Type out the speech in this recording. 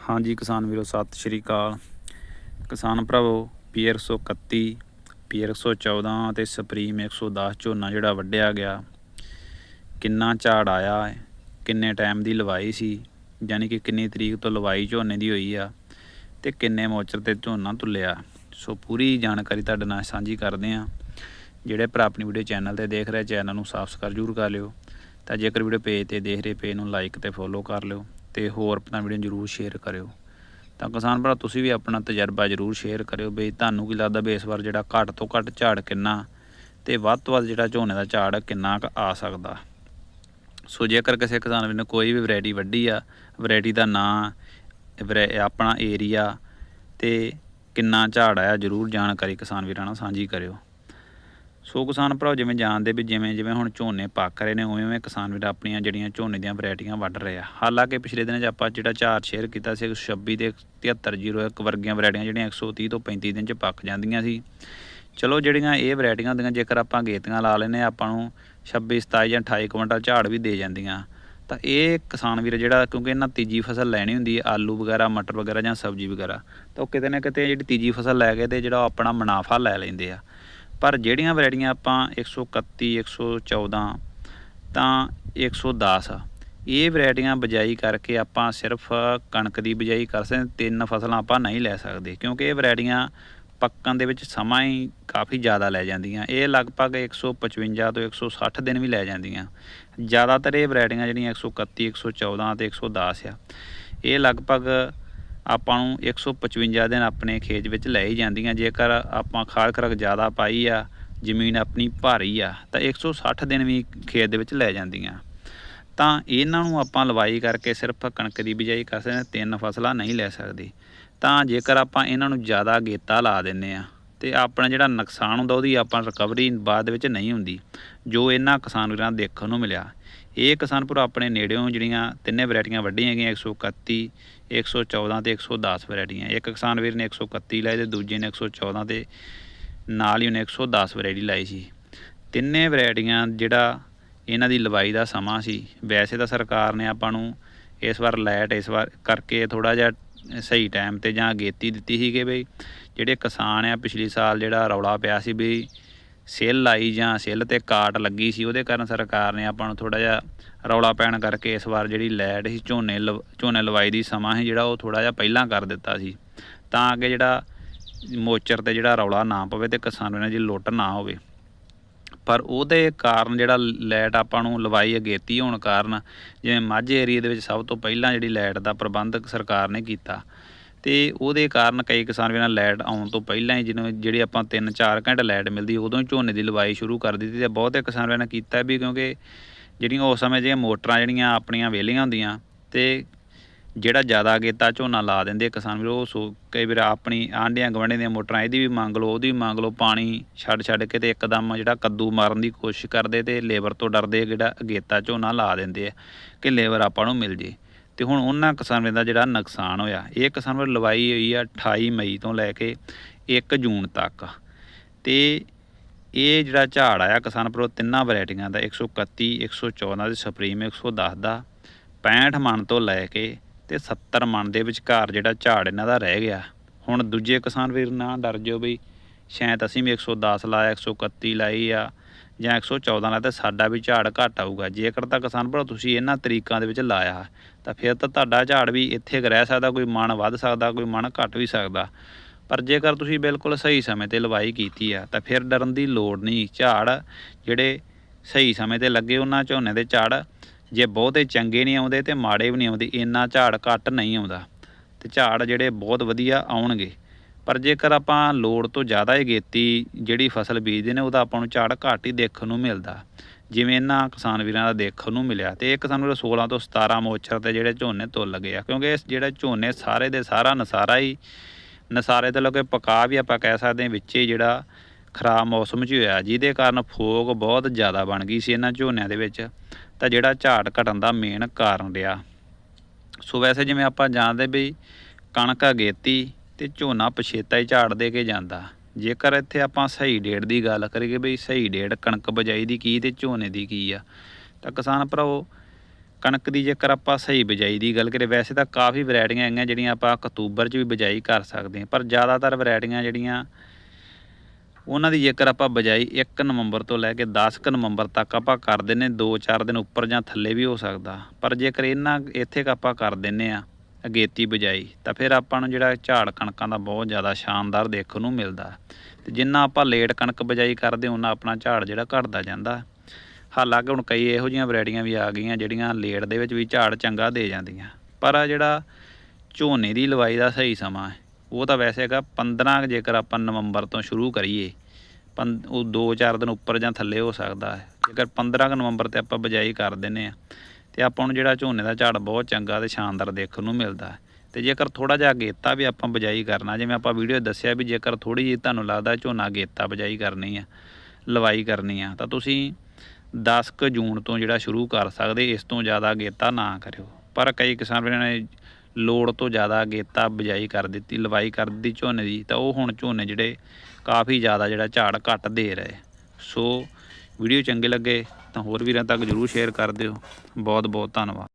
ਹਾਂਜੀ, ਕਿਸਾਨ ਵੀਰੋ, ਸਤਿ ਸ਼੍ਰੀ ਅਕਾਲ। ਕਿਸਾਨ ਭਰਾਵੋ ਪੀਆਰ 131 ਪੀਆਰ 114 ਤੇ ਸੁਪਰੀਮ 110 ਝੋਨਾ ਜਿਹੜਾ ਵੱਢਿਆ ਗਿਆ। ਕਿੰਨਾ ਝਾੜ ਆਇਆ ਹੈ ਕਿੰਨੇ ਟਾਈਮ ਦੀ ਲਵਾਈ ਸੀ, ਯਾਨੀ ਕਿ ਕਿੰਨੀ ਤਰੀਕ ਤੋਂ ਲਵਾਈ ਝੋਨੇ ਦੀ ਹੋਈ ਆ ਤੇ ਕਿੰਨੇ ਮੋਚਰ ਤੇ ਝੋਨਾ ਤੁਲਿਆ। ਸੋ ਪੂਰੀ ਜਾਣਕਾਰੀ ਤੁਹਾਡੇ ਨਾਲ ਸਾਂਝੀ ਕਰਦੇ ਆ ਜਿਹੜੇ ਭਰਾ ਆਪਣੀ ਵੀਡੀਓ ਚੈਨਲ ਤੇ ਦੇਖ ਰਹੇ, ਚੈਨਲ ਨੂੰ ਸਬਸਕ੍ਰਾਈਬ ਜ਼ਰੂਰ ਕਰ ਲਿਓ। ਤਾਂ ਜੇਕਰ ਵੀਡੀਓ ਪੇਜ ਤੇ ਦੇਖ ਰਹੇ, ਪੇਜ ਨੂੰ ਲਾਈਕ ਤੇ ਫੋਲੋ ਕਰ ਲਿਓ। ਤੇ ਹੋਰ ਆਪਣਾ ਵੀਡੀਓ ਜ਼ਰੂਰ ਸ਼ੇਅਰ ਕਰਿਓ। ਤਾਂ ਕਿਸਾਨ ਭਰਾ, ਤੁਸੀਂ ਵੀ ਆਪਣਾ ਤਜਰਬਾ ਜ਼ਰੂਰ ਸ਼ੇਅਰ ਕਰਿਓ ਬਈ ਤੁਹਾਨੂੰ ਕੀ ਲੱਗਦਾ ਵੀ ਇਸ ਵਾਰ ਜਿਹੜਾ ਘੱਟ ਤੋਂ ਘੱਟ ਝਾੜ ਕਿੰਨਾ ਤੇ ਵੱਧ ਤੋਂ ਵੱਧ ਜਿਹੜਾ ਝੋਨੇ ਦਾ ਝਾੜ ਕਿੰਨਾ ਕੁ ਆ ਸਕਦਾ। ਸੋ ਜੇਕਰ ਕਿਸੇ ਕਿਸਾਨ ਵੀਰ ਨੇ ਕੋਈ ਵੀ ਵੈਰਾਈਟੀ ਵੱਢੀ ਆ ਵੈਰਾਈਟੀ ਦਾ ਨਾਂ, ਵੈਰਾ- ਆਪਣਾ ਏਰੀਆ ਤੇ ਕਿੰਨਾ ਝਾੜ ਆਇਆ, ਜ਼ਰੂਰ ਜਾਣਕਾਰੀ ਕਿਸਾਨ ਵੀਰਾਂ ਨਾਲ ਸਾਂਝੀ ਕਰਿਓ। ਸੋ ਕਿਸਾਨ ਭਰਾਓ, ਜਿਵੇਂ ਜਾਣਦੇ ਵੀ ਜਿਵੇਂ ਜਿਵੇਂ ਹੁਣ ਝੋਨੇ ਪੱਕ ਰਹੇ ਨੇ, ਉਵੇਂ ਉਵੇਂ ਕਿਸਾਨ ਵੀਰ ਆਪਣੀਆਂ ਜਿਹੜੀਆਂ ਝੋਨੇ ਦੀਆਂ ਵੈਰਾਈਟੀਆਂ ਵੱਢ ਰਹੇ ਆ। ਹਾਲਾਂਕਿ ਪਿਛਲੇ ਦਿਨਾਂ 'ਚ ਆਪਾਂ ਜਿਹੜਾ ਝਾੜ ਸ਼ੇਅਰ ਕੀਤਾ ਸੀ 126 ਤੇ 7301 ਵਰਗੀਆਂ ਵੈਰਾਈਟੀਆਂ ਜਿਹੜੀਆਂ 130 ਤੋਂ 35 ਦਿਨ 'ਚ ਪੱਕ ਜਾਂਦੀਆਂ ਸੀ। ਚਲੋ ਜਿਹੜੀਆਂ ਇਹ ਵੈਰਾਈਟੀਆਂ ਹੁੰਦੀਆਂ, ਜੇਕਰ ਆਪਾਂ ਗੇਤੀਆਂ ਲਾ ਲੈਨੇ ਆਪਾਂ ਨੂੰ 26 27 ਜਾਂ 28 ਕੁਇੰਟਲ ਝਾੜ ਵੀ ਦੇ ਜਾਂਦੀਆਂ। ਤਾਂ ਇਹ ਕਿਸਾਨ ਵੀਰ ਜਿਹੜਾ, ਕਿਉਂਕਿ ਇਹਨਾਂ ਤੀਜੀ ਫਸਲ ਲੈਣੀ ਹੁੰਦੀ ਹੈ, ਆਲੂ ਵਗੈਰਾ, ਮਟਰ ਵਗੈਰਾ ਜਾਂ ਸਬਜ਼ੀ ਵਗੈਰਾ, ਤਾਂ ਉਹ ਕਿਤੇ ਨਾ ਕਿਤੇ ਜਿਹੜੀ ਤੀਜੀ ਫਸਲ ਲੈ ਕੇ ਤੇ ਜਿਹੜਾ ਉਹ ਆਪਣਾ ਮੁਨਾਫਾ ਲੈ ਲੈਂਦੇ ਆ। ਪਰ ਜਿਹੜੀਆਂ ਵੈਰਾਈਟੀਆਂ ਆਪਾਂ 131 114 ਤਾਂ 110 ਇਹ ਵੈਰਾਈਟੀਆਂ ਬਜਾਈ ਕਰਕੇ ਆਪਾਂ ਸਿਰਫ ਕਣਕ ਦੀ ਬਜਾਈ ਕਰ ਸਕਦੇ ਤਿੰਨ ਫਸਲਾਂ ਆਪਾਂ ਨਹੀਂ ਲੈ ਸਕਦੇ ਕਿਉਂਕਿ ਇਹ ਵੈਰਾਈਟੀਆਂ ਪੱਕਣ ਦੇ ਵਿੱਚ ਸਮਾਂ ਹੀ ਕਾਫੀ ਜ਼ਿਆਦਾ ਲੈ ਜਾਂਦੀਆਂ। ਇਹ ਲਗਭਗ 155 ਤੋਂ 160 ਦਿਨ ਵੀ ਲੈ ਜਾਂਦੀਆਂ। ਜ਼ਿਆਦਾਤਰ ਇਹ ਵੈਰਾਈਟੀਆਂ ਜਿਹੜੀਆਂ 131 114 ਤੇ 110 ਆ, ਇਹ ਲਗਭਗ ਆਪਾਂ ਨੂੰ 155 ਦਿਨ ਆਪਣੇ ਖੇਤ ਵਿੱਚ ਲੈ ਹੀ ਜਾਂਦੀਆਂ। ਜੇਕਰ ਆਪਾਂ ਖਾਦ ਖਰਕ ਜ਼ਿਆਦਾ ਪਾਈ ਆ, ਜ਼ਮੀਨ ਆਪਣੀ ਭਾਰੀ ਆ, ਤਾਂ 160 ਦਿਨ ਵੀ ਖੇਤ ਦੇ ਵਿੱਚ ਲੈ ਜਾਂਦੀਆਂ। ਤਾਂ ਇਹਨਾਂ ਨੂੰ ਆਪਾਂ ਲਵਾਈ ਕਰਕੇ ਸਿਰਫ ਕਣਕ ਦੀ ਬਿਜਾਈ ਕਰ ਸਕਦੇ ਤਿੰਨ ਫਸਲਾਂ ਨਹੀਂ ਲੈ ਸਕਦੇ। ਤਾਂ ਜੇਕਰ ਆਪਾਂ ਇਹਨਾਂ ਨੂੰ ਜ਼ਿਆਦਾ ਗੇਤਾ ਲਾ ਦਿੰਨੇ ਆ ਤੇ ਆਪਣਾ ਜਿਹੜਾ ਨੁਕਸਾਨ ਹੁੰਦਾ, ਉਹਦੀ ਆਪਾਂ ਰਿਕਵਰੀ ਬਾਅਦ ਵਿੱਚ ਨਹੀਂ ਹੁੰਦੀ। ਜੋ ਇਹਨਾਂ ਕਿਸਾਨ ਵੀਰਾਂ ਦੇਖਣ ਨੂੰ ਮਿਲਿਆ। ਇਹ ਕਿਸਾਨਪੁਰ ਆਪਣੇ ਨੇੜਿਓਂ ਜਿਹੜੀਆਂ ਤਿੰਨੇ ਵੈਰਾਈਟੀਆਂ ਵੱਢੀਆਂ ਹੈਗੀਆਂ 131 114 ਤੇ 110 ਵੈਰਾਈਟੀਆਂ। ਇੱਕ ਕਿਸਾਨ ਵੀਰ ਨੇ 131 ਲਾਏ ਤੇ ਦੂਜੇ ਨੇ 114 ਤੇ ਨਾਲ ਹੀ ਉਹਨੇ 110 ਵੈਰਾਈਟੀ ਲਾਈ ਸੀ। ਤਿੰਨੇ ਵੈਰਾਈਟੀਆਂ ਜਿਹੜਾ ਇਹਨਾਂ ਦੀ ਲਵਾਈ ਦਾ ਸਮਾਂ ਸੀ, ਵੈਸੇ ਤਾਂ ਸਰਕਾਰ ਨੇ ਆਪਾਂ ਨੂੰ ਇਸ ਵਾਰ ਲੈਟ ਇਸ ਵਾਰ ਕਰਕੇ ਥੋੜਾ ਜਿਹਾ ਸਹੀ ਟਾਈਮ ਤੇ ਜਾਂ ਅਗੇਤੀ ਦਿੱਤੀ ਸੀ ਕਿ ਬਈ, ਜਿਹੜੇ ਕਿਸਾਨ ਆ, ਪਿਛਲੇ ਸਾਲ ਜਿਹੜਾ ਰੌਲਾ ਪਿਆ ਸੀ ਵੀ ਸੇਲ ਆਈ ਜਾਂ ਸੇਲ ਤੇ ਕਾਟ ਲੱਗੀ ਸੀ, ਉਹਦੇ ਕਾਰਨ ਸਰਕਾਰ ਨੇ ਆਪਾਂ ਨੂੰ ਥੋੜਾ ਜਿਹਾ ਰੌਲਾ ਪੈਣ ਕਰਕੇ ਇਸ ਵਾਰ ਜਿਹੜੀ ਲੈਟ ਸੀ, ਝੋਨੇ ਲਵ- ਝੋਨੇ ਲਵਾਈ ਦੀ ਸਮਾਂ ਸੀ ਜਿਹੜਾ ਉਹ ਥੋੜਾ ਜਿਹਾ ਪਹਿਲਾਂ ਕਰ ਦਿੱਤਾ ਸੀ। ਤਾਂ ਕਿ ਜਿਹੜਾ ਮੋਚਰ ਤੇ ਜਿਹੜਾ ਰੌਲਾ ਨਾ ਪਵੇ ਤੇ ਕਿਸਾਨਾਂ ਦੀ ਲੁੱਟ ਨਾ ਹੋਵੇ। ਪਰ ਉਹਦੇ ਕਾਰਨ ਜਿਹੜਾ ਲਾਈਟ ਆਪਾਂ ਨੂੰ ਲਵਾਈ ਅਗੇਤੀ ਹੋਣ ਕਾਰਨ, ਜਿਵੇਂ ਮਾਝੇ ਏਰੀਆ ਦੇ ਵਿੱਚ ਸਭ ਤੋਂ ਪਹਿਲਾਂ ਜਿਹੜੀ ਲਾਈਟ ਦਾ ਪ੍ਰਬੰਧ ਸਰਕਾਰ ਨੇ ਕੀਤਾ ਤੇ ਉਹਦੇ ਕਾਰਨ ਕਈ ਕਿਸਾਨ ਵੀਰਾਂ ਲਾਈਟ ਆਉਣ ਤੋਂ ਪਹਿਲਾਂ ਹੀ ਜਿਹਨੂੰ ਜਿਹੜੀ ਆਪਾਂ 3-4 ਘੰਟੇ ਲਾਈਟ ਮਿਲਦੀ, ਉਦੋਂ ਹੀ ਝੋਨੇ ਦੀ ਲਵਾਈ ਸ਼ੁਰੂ ਕਰ ਦਿੱਤੀ ਤੇ ਬਹੁਤੇ ਕਿਸਾਨ ਵੀਰਾਂ ਨੇ ਕੀਤਾ ਵੀ ਕਿਉਂਕਿ ਜਿਹੜੀਆਂ ਉਸ ਸਮੇਂ ਜਿਹੜੀਆਂ ਮੋਟਰਾਂ ਜਿਹੜੀਆਂ ਆਪਣੀਆਂ ਵਿਹਲੀਆਂ ਹੁੰਦੀਆਂ ਤੇ ਜਿਹੜਾ ਜ਼ਿਆਦਾ ਅਗੇਤਾ ਝੋਨਾ ਲਾ ਦਿੰਦੇ ਕਿਸਾਨ ਵੀਰ, ਉਹ ਸੋ ਕਈ ਵਾਰ ਆਪਣੀ ਆਂਢੀਆਂ ਗਵਾਂਢੀਆਂ ਦੀਆਂ ਮੋਟਰਾਂ ਇਹਦੀ ਵੀ ਮੰਗ ਲਓ, ਉਹਦੀ ਵੀ ਮੰਗ ਲਓ, ਪਾਣੀ ਛੱਡ ਛੱਡ ਕੇ ਤੇ ਇੱਕਦਮ ਜਿਹੜਾ ਕੱਦੂ ਮਾਰਨ ਦੀ ਕੋਸ਼ਿਸ਼ ਕਰਦੇ ਤੇ ਲੇਬਰ ਤੋਂ ਡਰਦੇ ਜਿਹੜਾ ਅਗੇਤਾ ਝੋਨਾ ਲਾ ਦਿੰਦੇ ਆ ਕਿ ਲੇਬਰ ਆਪਾਂ ਨੂੰ ਮਿਲ ਜੇ। ਤੇ ਹੁਣ ਉਹਨਾਂ ਕਿਸਾਨਾਂ ਦਾ ਜਿਹੜਾ ਨੁਕਸਾਨ ਹੋਇਆ, ਇਹ ਕਿਸਾਨ ਵੀਰ ਲਵਾਈ ਹੋਈ ਆ 28 ਮਈ ਤੋਂ ਲੈ ਕੇ 1 ਜੂਨ ਤੱਕ। ਤੇ ਇਹ ਜਿਹੜਾ ਝਾੜ ਆਇਆ ਕਿਸਾਨ ਭਰਾ ਤਿੰਨਾਂ ਵੈਰਾਈਟੀਆਂ ਦਾ 131 114 ਤੇ ਸੁਪਰੀਮ 110 ਦਾ 65 ਮਣ ਤੋਂ ਲੈ ਕੇ ਤੇ 70 ਮਣ ਦੇ ਵਿਚਕਾਰ ਜਿਹੜਾ ਝਾੜ ਇਹਨਾਂ ਦਾ ਰਹਿ ਗਿਆ। ਹੁਣ ਦੂਜੇ ਕਿਸਾਨ ਵੀਰ ਨਾ ਡਰ ਜਿਓ ਬਈ, ਸ਼ਾਇਦ ਅਸੀਂ ਵੀ 110 ਲਾਇਆ 131 ਲਾਈ ਆ ਜਾਂ 114 ਲਾਇਆ ਤੇ ਸਾਡਾ ਵੀ ਝਾੜ ਘੱਟ ਆਊਗਾ। ਜੇਕਰ ਤਾਂ ਕਿਸਾਨ ਭਰਾ ਤੁਸੀਂ ਇਹਨਾਂ ਤਰੀਕਾਂ ਦੇ ਵਿੱਚ ਲਾਇਆ, ਤਾਂ ਫਿਰ ਤਾਂ ਤੁਹਾਡਾ ਝਾੜ ਵੀ ਇੱਥੇ ਰਹਿ ਸਕਦਾ, ਕੋਈ ਮਣ ਵੱਧ ਸਕਦਾ, ਕੋਈ ਮਣ ਘੱਟ ਵੀ ਸਕਦਾ। ਪਰ ਜੇਕਰ ਤੁਸੀਂ ਬਿਲਕੁਲ ਸਹੀ ਸਮੇਂ ਤੇ ਲਵਾਈ ਕੀਤੀ ਆ, ਤਾਂ ਫਿਰ ਡਰਨ ਦੀ ਲੋੜ ਨਹੀਂ। ਝਾੜ ਜਿਹੜੇ ਸਹੀ ਸਮੇਂ ਤੇ ਲੱਗੇ, ਉਹਨਾਂ ਝੋਨੇ ਦੇ ਝਾੜ ਜੇ ਬਹੁਤੇ ਚੰਗੇ ਨਹੀਂ ਆਉਂਦੇ ਤੇ ਮਾੜੇ ਵੀ ਨਹੀਂ ਆਉਂਦੇ, ਇੰਨਾ ਝਾੜ ਘੱਟ ਨਹੀਂ ਆਉਂਦਾ। ਤੇ ਝਾੜ ਜਿਹੜੇ ਬਹੁਤ ਵਧੀਆ ਆਉਣਗੇ। ਪਰ ਜੇਕਰ ਆਪਾਂ ਲੋੜ ਤੋਂ ਜ਼ਿਆਦਾ ਹੀ ਗੇਤੀ ਜਿਹੜੀ ਫਸਲ ਬੀਜਦੇ ਨੇ, ਉਹਦਾ ਆਪਾਂ ਨੂੰ ਝਾੜ ਘੱਟ ਹੀ ਦੇਖਣ ਨੂੰ ਮਿਲਦਾ। ਜਿਵੇਂ ਇਹਨਾਂ ਕਿਸਾਨ ਵੀਰਾਂ ਦਾ ਦੇਖਣ ਨੂੰ ਮਿਲਿਆ ਤੇ ਇੱਕ ਸਾਨੂੰ 16 ਤੋਂ 17 ਮੋਚਰ ਤੇ ਜਿਹੜੇ ਝੋਨੇ ਤੁੱਲ ਗਏ ਆ, ਕਿਉਂਕਿ ਇਸ ਜਿਹੜੇ ਝੋਨੇ ਸਾਰੇ ਦੇ ਸਾਰਾ ਨਸਾਰਾ ਹੀ, ਨਸਾਰੇ ਤੇ ਲੋਕੇ ਪਕਾ ਵੀ ਆਪਾਂ ਕਹਿ ਸਕਦੇ ਹਾਂ ਵਿੱਚੇ ਜਿਹੜਾ ਖਰਾਬ ਮੌਸਮ 'ਚ ਹੋਇਆ, ਜਿਹਦੇ ਕਾਰਨ ਫੋਗ ਬਹੁਤ ਜ਼ਿਆਦਾ ਬਣ ਗਈ ਸੀ ਇਹਨਾਂ ਝੋਨਿਆਂ ਦੇ ਵਿੱਚ, ਤਾਂ ਜਿਹੜਾ ਝਾੜ ਘਟਣ ਦਾ ਮੇਨ ਕਾਰਨ ਰਿਹਾ। ਸੋ ਵੈਸੇ ਜਿਵੇਂ ਆਪਾਂ ਜਾਣਦੇ ਵੀ ਕਣਕ ਅਗੇਤੀ ਤੇ ਝੋਨਾ ਪਛੇਤਾ ਹੀ ਝਾੜ ਦੇ ਕੇ ਜਾਂਦਾ। ਜੇਕਰ ਇੱਥੇ ਆਪਾਂ ਸਹੀ ਡੇਟ ਦੀ ਗੱਲ ਕਰੀਏ ਬਈ ਸਹੀ ਡੇਟ ਕਣਕ ਬਜਾਈ ਦੀ ਕੀ ਤੇ ਝੋਨੇ ਦੀ ਕੀ ਆ, ਤਾਂ ਕਿਸਾਨ ਭਰਾਓ ਕਣਕ ਦੀ ਜੇਕਰ ਆਪਾਂ ਸਹੀ ਬਿਜਾਈ ਦੀ ਗੱਲ ਕਰੀਏ, ਵੈਸੇ ਤਾਂ ਕਾਫੀ ਵੈਰਾਈਟੀਆਂ ਹੈਗੀਆਂ ਜਿਹੜੀਆਂ ਆਪਾਂ ਅਕਤੂਬਰ 'ਚ ਵੀ ਬਿਜਾਈ ਕਰ ਸਕਦੇ ਹਾਂ, ਪਰ ਜ਼ਿਆਦਾਤਰ ਵੈਰਾਈਟੀਆਂ ਜਿਹੜੀਆਂ, ਉਹਨਾਂ ਦੀ ਜੇਕਰ ਆਪਾਂ ਬਜਾਈ 1 ਨਵੰਬਰ ਤੋਂ ਲੈ ਕੇ 10 ਕੁ ਨਵੰਬਰ ਤੱਕ ਆਪਾਂ ਕਰ ਦਿੰਨੇ 2-4 ਦਿਨ ਉੱਪਰ ਜਾਂ ਥੱਲੇ ਵੀ ਹੋ ਸਕਦਾ। ਪਰ ਜੇਕਰ ਇਹਨਾਂ, ਇੱਥੇ ਕ ਆਪਾਂ ਕਰ ਦਿੰਨੇ ਆ ਅਗੇਤੀ ਬਜਾਈ ਤਾਂ ਫਿਰ ਆਪਾਂ ਨੂੰ ਜਿਹੜਾ ਝਾੜ ਕਣਕਾਂ ਦਾ ਬਹੁਤ ਜ਼ਿਆਦਾ ਸ਼ਾਨਦਾਰ ਦੇਖਣ ਨੂੰ ਮਿਲਦਾ। ਤੇ ਜਿੰਨਾ ਆਪਾਂ ਲੇਟ ਕਣਕ ਬਜਾਈ ਕਰਦੇ ਉਹਨਾਂ ਆਪਣਾ ਝਾੜ ਜਿਹੜਾ ਘਟਦਾ ਜਾਂਦਾ। ਹਾਲਾਂਕਿ ਹੁਣ ਕਈ ਇਹੋ ਜਿਹੀਆਂ ਵੈਰਾਈਟੀਆਂ ਵੀ ਆ ਗਈਆਂ, ਜਿਹੜੀਆਂ ਲੇਟ ਦੇ ਵਿੱਚ ਵੀ ਝਾੜ ਚੰਗਾ ਦੇ ਜਾਂਦੀਆਂ। ਪਰ ਆ ਜਿਹੜਾ ਝੋਨੇ ਦੀ ਲਵਾਈ ਦਾ ਸਹੀ ਸਮਾਂ ਉਹ ਤਾਂ ਵੈਸੇ ਹੈਗਾ 15 ਕੁ ਜੇਕਰ ਆਪਾਂ ਨਵੰਬਰ ਤੋਂ ਸ਼ੁਰੂ ਕਰੀਏ ਪੰ ਉਹ 2-4 ਦਿਨ ਉੱਪਰ ਜਾਂ ਥੱਲੇ ਹੋ ਸਕਦਾ ਹੈ। ਜੇਕਰ 15 ਕੁ ਨਵੰਬਰ ਤੇ ਆਪਾਂ ਬਜਾਈ ਕਰ ਦਿੰਨੇ ਆ ਤੇ ਆਪਾਂ ਨੂੰ ਜਿਹੜਾ ਝੋਨੇ ਦਾ ਝਾੜ ਬਹੁਤ ਚੰਗਾ ਤੇ ਸ਼ਾਨਦਾਰ ਦੇਖਣ ਨੂੰ ਮਿਲਦਾ ਹੈ। ਤੇ ਜੇਕਰ ਥੋੜਾ ਜਿਹਾ ਅਗੇਤਾ ਵੀ ਆਪਾਂ ਬਜਾਈ ਕਰਨਾ, ਜਿਵੇਂ ਆਪਾਂ ਵੀਡੀਓ ਦੱਸਿਆ ਵੀ ਜੇਕਰ ਥੋੜੀ ਜਿਹੀ ਤੁਹਾਨੂੰ ਲੱਗਦਾ ਝੋਨਾ ਅਗੇਤਾ ਬਜਾਈ ਕਰਨੀ ਆ, ਲਵਾਈ ਕਰਨੀ ਆ, ਤਾਂ ਤੁਸੀਂ 10 ਕੁ ਜੂਨ ਤੋਂ ਜਿਹੜਾ ਸ਼ੁਰੂ ਕਰ ਸਕਦੇ, ਇਸ ਤੋਂ ਜ਼ਿਆਦਾ ਅਗੇਤਾ ਨਾ ਕਰਿਓ। ਪਰ ਕਈ ਕਿਸਾਨ ਵੀਰਾਂ ਨੇ ਲੋੜ ਤੋਂ ਜ਼ਿਆਦਾ ਅਗੇਤਾ ਬਜਾਈ ਕਰ ਦਿੱਤੀ, ਲਵਾਈ ਕਰ ਦਿੱਤੀ ਝੋਨੇ ਦੀ, ਤਾਂ ਉਹ ਹੁਣ ਝੋਨੇ ਜਿਹੜੇ ਕਾਫੀ ਜ਼ਿਆਦਾ ਜਿਹੜਾ ਝਾੜ ਘੱਟ ਦੇ ਰਹੇ। ਸੋ ਵੀਡੀਓ ਚੰਗੇ ਲੱਗੇ ਤਾਂ ਹੋਰ ਵੀਰਾਂ ਤੱਕ ਜਰੂਰ ਸ਼ੇਅਰ ਕਰ ਦਿਓ। ਬਹੁਤ ਬਹੁਤ ਧੰਨਵਾਦ।